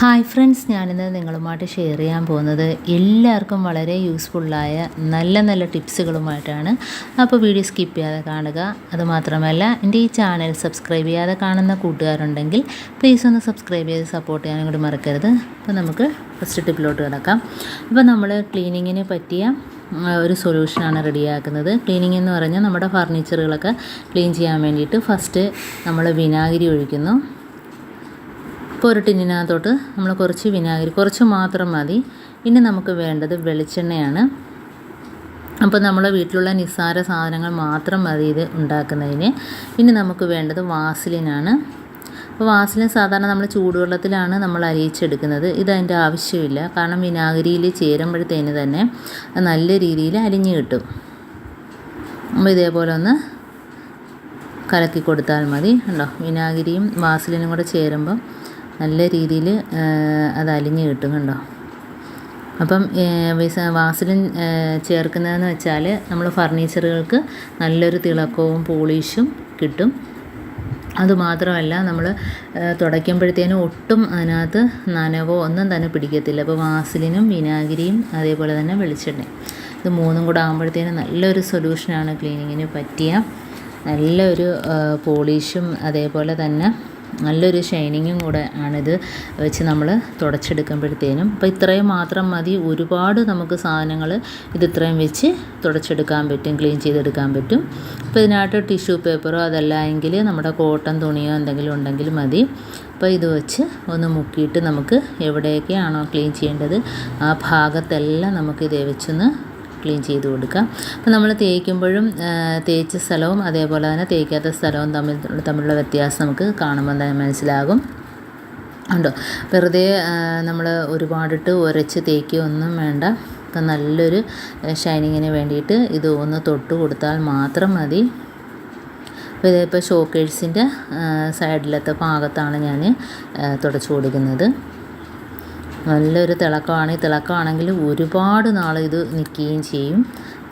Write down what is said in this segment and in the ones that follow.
Hi friends ഞാനിന്ന് നിങ്ങളുമായിട്ട് share ചെയ്യാൻ പോകുന്നത് എല്ലാവർക്കും വളരെ യൂസ്ഫുള്ളായ നല്ല നല്ല ടിപ്സുകളുമായിട്ടാണ് അപ്പോൾ വീഡിയോ സ്കിപ്പ് ചെയ്യാതെ കാണുക. അതുമാത്രമല്ല എന്റെ ഈ ചാനൽ സബ്സ്ക്രൈബ് ചെയ്യാതെ കാണുന്ന കൂട്ടുകാരുണ്ടെങ്കിൽ പ്ലീസ് ഒന്ന് സബ്സ്ക്രൈബ് ചെയ്ത് സപ്പോർട്ട് ചെയ്യാനും കൂടി മറക്കരുത്. അപ്പോൾ നമുക്ക് ഫസ്റ്റ് ടിപ്പിലോട്ട് കിടക്കാം. അപ്പോൾ നമ്മൾ ക്ലീനിങ്ങിന് പറ്റിയ ഒരു സൊല്യൂഷനാണ് റെഡിയാക്കുന്നത് ക്ലീനിങ് എന്ന് പറഞ്ഞാൽ നമ്മുടെ ഫർണിച്ചറുകളൊക്കെ ക്ലീൻ ചെയ്യാൻ വേണ്ടിയിട്ട് ഫസ്റ്റ് നമ്മൾ വിനാഗിരി ഒഴിക്കുന്നു. ഇപ്പോൾ ഒരു ടിന്നിനകത്തോട്ട് നമ്മൾ കുറച്ച് വിനാഗിരി കുറച്ച് മാത്രം മതി. ഇനി നമുക്ക് വേണ്ടത് വെളിച്ചെണ്ണയാണ്. അപ്പോൾ നമ്മളെ വീട്ടിലുള്ള നിസ്സാര സാധനങ്ങൾ മാത്രം മതി ഇത് ഉണ്ടാക്കുന്നതിന്. ഇനി നമുക്ക് വേണ്ടത് വാസലിനാണ്. അപ്പോൾ വാസലിൻ സാധാരണ നമ്മൾ ചൂടുവെള്ളത്തിലാണ് നമ്മൾ അരിയിച്ചെടുക്കുന്നത്. ഇത് അതിന്റെ ആവശ്യമില്ല. കാരണം വിനാഗിരിയിൽ ചേരുമ്പോഴത്തേന് തന്നെ നല്ല രീതിയിൽ അരിഞ്ഞു കിട്ടും. അപ്പോൾ ഇതേപോലെ ഒന്ന് കലക്കി കൊടുത്താൽ മതി. ഉണ്ടോ വിനാഗിരിയും വാസലിനും കൂടെ ചേരുമ്പം നല്ല രീതിയിൽ അത് അലിഞ്ഞ് കിട്ടും കണ്ടോ? അപ്പം വാസലിൻ ചേർക്കുന്നതെന്ന് വെച്ചാൽ നമ്മൾ ഫർണിച്ചറുകൾക്ക് നല്ലൊരു തിളക്കവും പോളിഷും കിട്ടും. അതുമാത്രമല്ല നമ്മൾ തുടയ്ക്കുമ്പോഴത്തേനും ഒട്ടും അതിനകത്ത് നനവോ ഒന്നും തന്നെ പിടിക്കത്തില്ല. അപ്പോൾ വാസലിനും വിനാഗിരിയും അതേപോലെ തന്നെ വെളിച്ചെണ്ണയും ഇത് മൂന്നും കൂടെ ആകുമ്പോഴത്തേനും നല്ലൊരു സൊല്യൂഷനാണ് ക്ലീനിങ്ങിന് പറ്റിയ. നല്ലൊരു പോളിഷും അതേപോലെ തന്നെ നല്ലൊരു ഷൈനിങ്ങും കൂടെ ആണിത് വെച്ച് നമ്മൾ തുടച്ചെടുക്കുമ്പോഴത്തേനും. അപ്പോൾ ഇത്രയും മാത്രം മതി. ഒരുപാട് നമുക്ക് സാധനങ്ങൾ ഇത് ഇത്രയും വെച്ച് തുടച്ചെടുക്കാൻ പറ്റും ക്ലീൻ ചെയ്തെടുക്കാൻ പറ്റും. അപ്പോൾ ഇതിനായിട്ട് ടിഷ്യൂ പേപ്പറോ അതല്ല എങ്കിൽ നമ്മുടെ കോട്ടൺ തുണിയോ എന്തെങ്കിലും ഉണ്ടെങ്കിൽ മതി. അപ്പോൾ ഇത് വെച്ച് ഒന്ന് മുക്കിയിട്ട് നമുക്ക് എവിടെയൊക്കെയാണോ ക്ലീൻ ചെയ്യേണ്ടത് ആ ഭാഗത്തെല്ലാം നമുക്ക് വെച്ചൊന്ന് ക്ലീൻ ചെയ്ത് കൊടുക്കുക അപ്പോൾ നമ്മൾ തേക്കുമ്പോഴും തേച്ച സ്ഥലവും അതേപോലെ തന്നെ തേക്കാത്ത സ്ഥലവും തമ്മിൽ തമ്മിലുള്ള വ്യത്യാസം നമുക്ക് കാണുമ്പോൾ തന്നെ മനസ്സിലാകും. ഉണ്ടോ? വെറുതെ നമ്മൾ ഒരുപാടിട്ട് ഉരച്ച് തേക്കുകയൊന്നും വേണ്ട. ഇപ്പം നല്ലൊരു ഷൈനിങ്ങിന് വേണ്ടിയിട്ട് ഇത് ഒന്ന് തൊട്ട് കൊടുത്താൽ മാത്രം മതി. അപ്പോൾ ഇതിപ്പോൾ ഷോക്കേഴ്സിന്റെ സൈഡിലത്തെ ഭാഗത്താണ് ഞാൻ തുടച്ചു കൊടുക്കുന്നത്. നല്ലൊരു തിളക്കമാണ്. ഈ തിളക്കമാണെങ്കിൽ ഒരുപാട് നാൾ ഇത് നിൽക്കുകയും ചെയ്യും.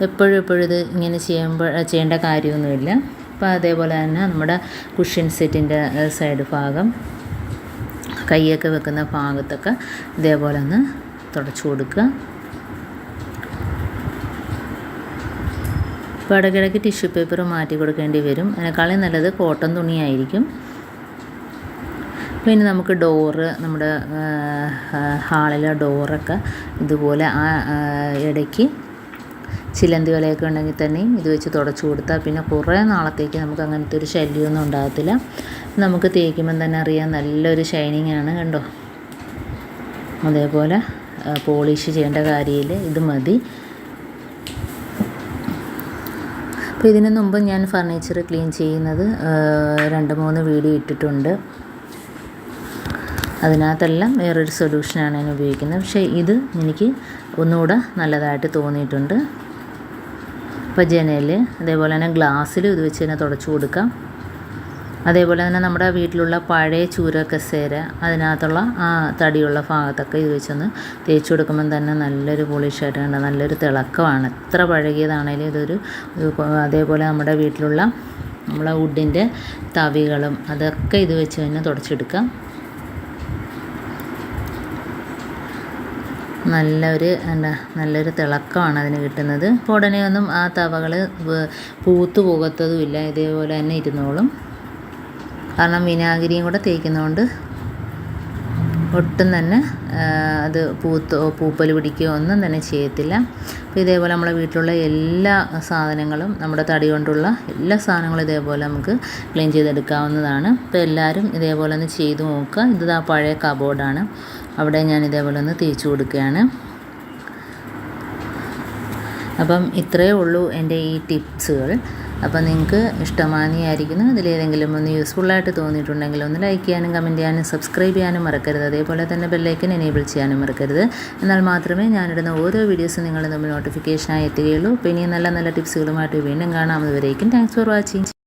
എപ്പോഴും എപ്പോഴും ഇത് ഇങ്ങനെ ചെയ്യുമ്പോൾ ചെയ്യേണ്ട കാര്യമൊന്നുമില്ല. അപ്പോൾ അതേപോലെ തന്നെ നമ്മുടെ കുഷ്യൻ സെറ്റിന്റെ സൈഡ് ഭാഗം കൈയൊക്കെ വെക്കുന്ന ഭാഗത്തൊക്കെ ഇതേപോലെ ഒന്ന് തുടച്ചു കൊടുക്കുക. അപ്പോൾ ഇടയ്ക്കിടയ്ക്ക് ടിഷ്യൂ പേപ്പർ മാറ്റി കൊടുക്കേണ്ടി വരും. അതിനേക്കാളും നല്ലത് കോട്ടൺ തുണിയായിരിക്കും. പിന്നെ നമുക്ക് ഡോറ് നമ്മുടെ ഹാളിലെ ഡോറൊക്കെ ഇതുപോലെ ആ ഇടയ്ക്ക് ചിലന്തി വലയൊക്കെ ഉണ്ടെങ്കിൽ തന്നെയും ഇത് വെച്ച് തുടച്ചു കൊടുത്താൽ പിന്നെ കുറേ നാളത്തേക്ക് നമുക്ക് അങ്ങനത്തെ ഒരു ശല്യമൊന്നും ഉണ്ടാകത്തില്ല. നമുക്ക് തേക്കുമ്പം തന്നെ അറിയാം നല്ലൊരു ഷൈനിങ് ആണ് കണ്ടോ? അതേപോലെ പോളിഷ് ചെയ്യേണ്ട കാര്യമില്ല ഇത് മതി. അപ്പോൾ ഇതിനു മുമ്പ് ഞാൻ ഫർണിച്ചർ ക്ലീൻ ചെയ്യുന്നത് രണ്ട് മൂന്ന് വീഡിയോ ഇട്ടിട്ടുണ്ട്. അതിനകത്തെല്ലാം വേറൊരു സൊല്യൂഷനാണ് ഞാൻ ഉപയോഗിക്കുന്നത്. പക്ഷേ ഇത് എനിക്ക് ഒന്നുകൂടെ നല്ലതായിട്ട് തോന്നിയിട്ടുണ്ട്. അപ്പോൾ ജനൽ അതേപോലെ തന്നെ ഗ്ലാസ്സിലും ഇത് വെച്ച് തന്നെ തുടച്ചു കൊടുക്കാം. അതേപോലെ തന്നെ നമ്മുടെ വീട്ടിലുള്ള പഴയ ചൂര കസേര അതിനകത്തുള്ള ആ തടിയുള്ള ഭാഗത്തൊക്കെ ഇത് വെച്ചൊന്ന് തേച്ച് കൊടുക്കുമ്പം തന്നെ നല്ലൊരു പോളിഷായിട്ട് കണ്ട നല്ലൊരു തിളക്കമാണ്. എത്ര പഴകിയതാണേലും ഇതൊരു അതേപോലെ നമ്മുടെ വീട്ടിലുള്ള നമ്മളെ വുഡിന്റെ തവികളും അതൊക്കെ ഇത് വെച്ച് തന്നെ തുടച്ചെടുക്കാം. നല്ലൊരു എന്താ നല്ലൊരു തിളക്കമാണ് അതിന് കിട്ടുന്നത്. ഉടനെ ഒന്നും ആ തവകൾ പൂത്തു പോകത്തതുമില്ല. ഇതേപോലെ തന്നെ ഇരുന്നോളും. കാരണം വിനാഗിരിയും കൂടെ തേക്കുന്നതുകൊണ്ട് ഒട്ടും തന്നെ അത് പൂത്തോ പൂപ്പൽ പിടിക്കുകയോ ഒന്നും തന്നെ ചെയ്യത്തില്ല. അപ്പോൾ ഇതേപോലെ നമ്മുടെ വീട്ടിലുള്ള എല്ലാ സാധനങ്ങളും നമ്മുടെ തടി കൊണ്ടുള്ള എല്ലാ സാധനങ്ങളും ഇതേപോലെ നമുക്ക് ക്ലീൻ ചെയ്തെടുക്കാവുന്നതാണ്. അപ്പോൾ എല്ലാവരും ഇതേപോലെ ഒന്ന് ചെയ്തു നോക്കുക. ഇത് ആ പഴയ കബോർഡാണ് അവിടെ ഞാൻ ഇതേപോലെ ഒന്ന് തേച്ച് കൊടുക്കുകയാണ്. അപ്പം ഇത്രയേ ഉള്ളൂ എന്റെ ഈ ടിപ്സുകൾ. അപ്പം നിങ്ങൾക്ക് ഇഷ്ടമാനിയായിരിക്കുന്നു ഇതിലേതെങ്കിലും ഒന്ന് യൂസ്ഫുള്ളായിട്ട് തോന്നിയിട്ടുണ്ടെങ്കിൽ ഒന്ന് ലൈക്ക് ചെയ്യാനും കമന്റ് ചെയ്യാനും സബ്സ്ക്രൈബ് ചെയ്യാനും മറക്കരുത്. അതേപോലെ തന്നെ ബെല്ലൈക്കൻ എനേബിൾ ചെയ്യാനും മറക്കരുത്. എന്നാൽ മാത്രമേ ഞാനിടുന്ന ഓരോ വീഡിയോസും നിങ്ങൾ തമ്മിൽ നോട്ടിഫിക്കേഷനായി എത്തുകയുള്ളൂ. അപ്പോൾ നല്ല നല്ല ടിപ്സുകളുമായിട്ട് വീണ്ടും കാണാം. അതുവരേക്കും താങ്ക്സ് ഫോർ വാച്ചിങ്